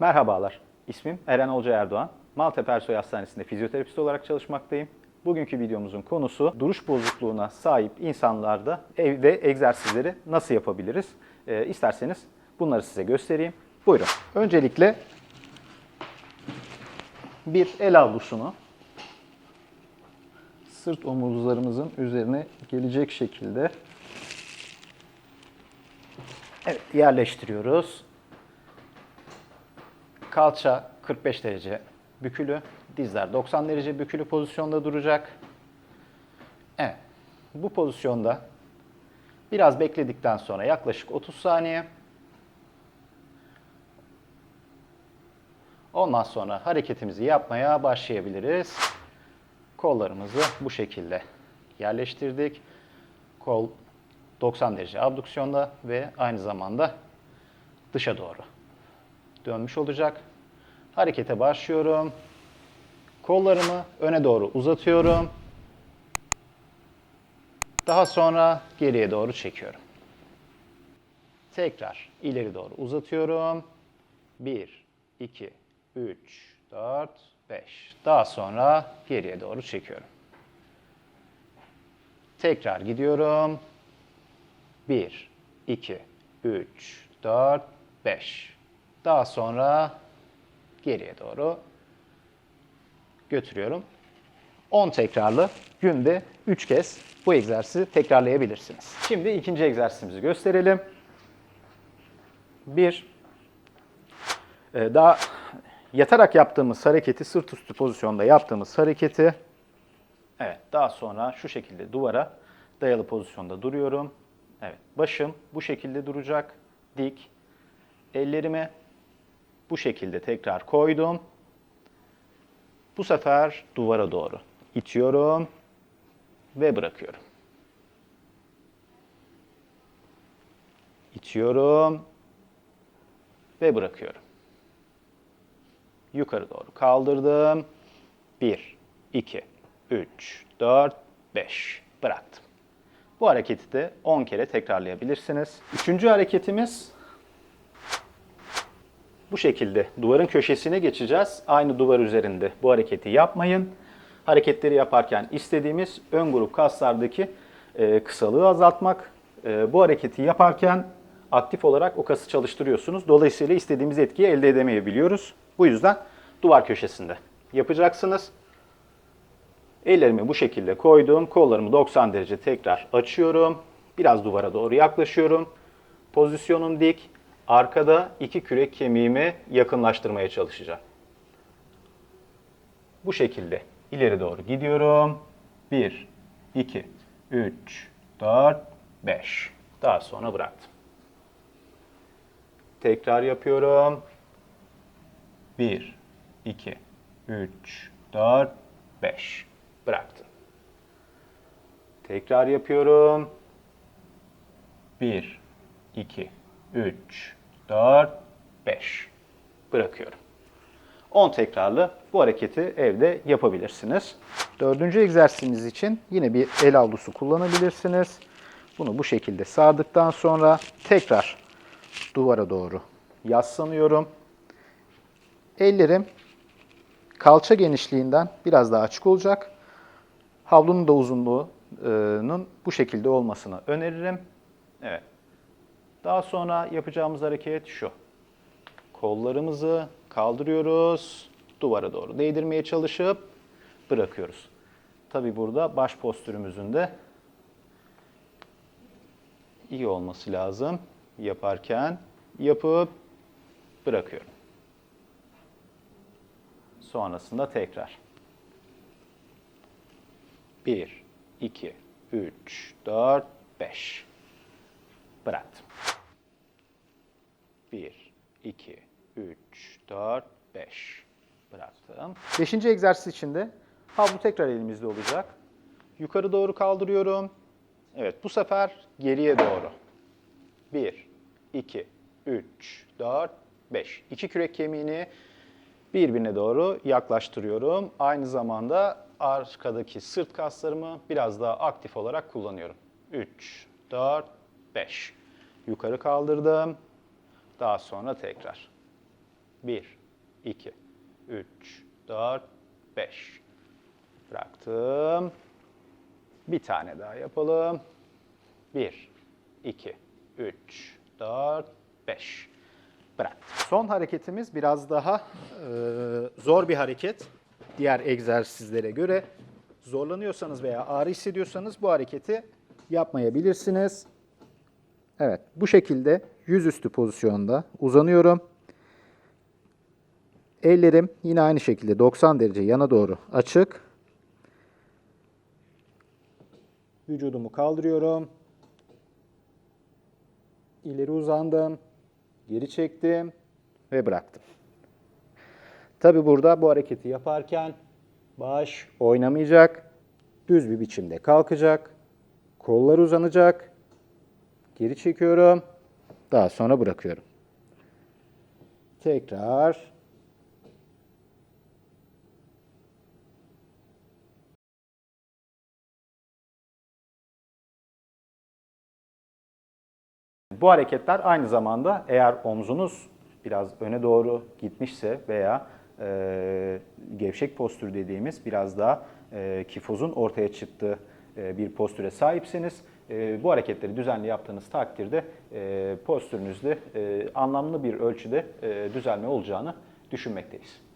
Merhabalar, ismim Eren Olca Erdoğan. Maltepe Ersoy Hastanesi'nde fizyoterapist olarak çalışmaktayım. Bugünkü videomuzun konusu duruş bozukluğuna sahip insanlarda evde egzersizleri nasıl yapabiliriz? Ee, isterseniz bunları size göstereyim. Buyurun. Öncelikle bir el havlusunu sırt omuzlarımızın üzerine gelecek şekilde evet yerleştiriyoruz. Kalça 45 derece bükülü, dizler 90 derece bükülü pozisyonda duracak. Evet. Bu pozisyonda biraz bekledikten sonra yaklaşık 30 saniye Ondan sonra hareketimizi yapmaya başlayabiliriz. Kollarımızı bu şekilde yerleştirdik. Kol 90 derece abduksiyonda ve aynı zamanda dışa doğru dönmüş olacak. Harekete başlıyorum. Kollarımı öne doğru uzatıyorum. Daha sonra geriye doğru çekiyorum. Tekrar ileri doğru uzatıyorum. 1, 2, 3, 4, 5. Daha sonra geriye doğru çekiyorum. Tekrar gidiyorum. 1, 2, 3, 4, 5. Daha sonra geriye doğru götürüyorum. 10 tekrarlı günde 3 kez bu egzersizi tekrarlayabilirsiniz. Şimdi ikinci egzersizimizi gösterelim. Bir, e, daha yatarak yaptığımız hareketi, sırt üstü pozisyonda yaptığımız hareketi, evet daha sonra şu şekilde duvara dayalı pozisyonda duruyorum. Evet, başım bu şekilde duracak, dik. Ellerimi bu şekilde tekrar koydum. Bu sefer duvara doğru itiyorum ve bırakıyorum. İtiyorum ve bırakıyorum. Yukarı doğru kaldırdım. 1, 2, 3, 4, 5. Bıraktım. Bu hareketi de 10 kere tekrarlayabilirsiniz. Üçüncü hareketimiz bu şekilde duvarın köşesine geçeceğiz. Aynı duvar üzerinde bu hareketi yapmayın. Hareketleri yaparken istediğimiz ön grup kaslardaki e, kısalığı azaltmak. E, bu hareketi yaparken aktif olarak o kası çalıştırıyorsunuz. Dolayısıyla istediğimiz etkiyi elde edemeyebiliyoruz. Bu yüzden duvar köşesinde yapacaksınız. Ellerimi bu şekilde koydum. Kollarımı 90 derece tekrar açıyorum. Biraz duvara doğru yaklaşıyorum. Pozisyonum dik. Arkada iki kürek kemiğimi yakınlaştırmaya çalışacağım. Bu şekilde ileri doğru gidiyorum. 1, 2, 3, 4, 5. Daha sonra bıraktım. Tekrar yapıyorum. 1, 2, 3, 4, 5. Bıraktım. Tekrar yapıyorum. 1, 2, 3, 4, 5. Bırakıyorum. 10 tekrarlı bu hareketi evde yapabilirsiniz. Dördüncü egzersizimiz için yine bir el havlusu kullanabilirsiniz. Bunu bu şekilde sardıktan sonra tekrar duvara doğru yaslanıyorum. Ellerim kalça genişliğinden biraz daha açık olacak. Havlunun da uzunluğunun bu şekilde olmasını öneririm. Evet. Daha sonra yapacağımız hareket şu. Kollarımızı kaldırıyoruz. Duvara doğru değdirmeye çalışıp bırakıyoruz. Tabi burada baş postürümüzün de iyi olması lazım. Yaparken yapıp bırakıyorum. Sonrasında tekrar. 1, 2, 3, 4, 5. Bıraktım. 1, 2, 3, 4, 5. Bıraktım. Beşinci egzersiz için de havlu tekrar elimizde olacak. Yukarı doğru kaldırıyorum. Evet bu sefer geriye doğru. 1, 2, 3, 4, 5. İki kürek kemiğini birbirine doğru yaklaştırıyorum. Aynı zamanda arkadaki sırt kaslarımı biraz daha aktif olarak kullanıyorum. 3, 4, 5. Yukarı kaldırdım. Daha sonra tekrar. 1, 2, 3, 4, 5. Bıraktım. Bir tane daha yapalım. 1, 2, 3, 4, 5. Bırak. Son hareketimiz biraz daha e, zor bir hareket. Diğer egzersizlere göre zorlanıyorsanız veya ağrı hissediyorsanız bu hareketi yapmayabilirsiniz. Evet, bu şekilde yüzüstü pozisyonda uzanıyorum. Ellerim yine aynı şekilde 90 derece yana doğru açık. Vücudumu kaldırıyorum. İleri uzandım. Geri çektim ve bıraktım. Tabi burada bu hareketi yaparken baş oynamayacak. Düz bir biçimde kalkacak. Kollar uzanacak. Geri çekiyorum. Daha sonra bırakıyorum. Tekrar Bu hareketler aynı zamanda eğer omzunuz biraz öne doğru gitmişse veya e, gevşek postür dediğimiz biraz daha e, kifozun ortaya çıktığı e, bir postüre sahipseniz e, bu hareketleri düzenli yaptığınız takdirde e, postürünüzde e, anlamlı bir ölçüde e, düzelme olacağını düşünmekteyiz.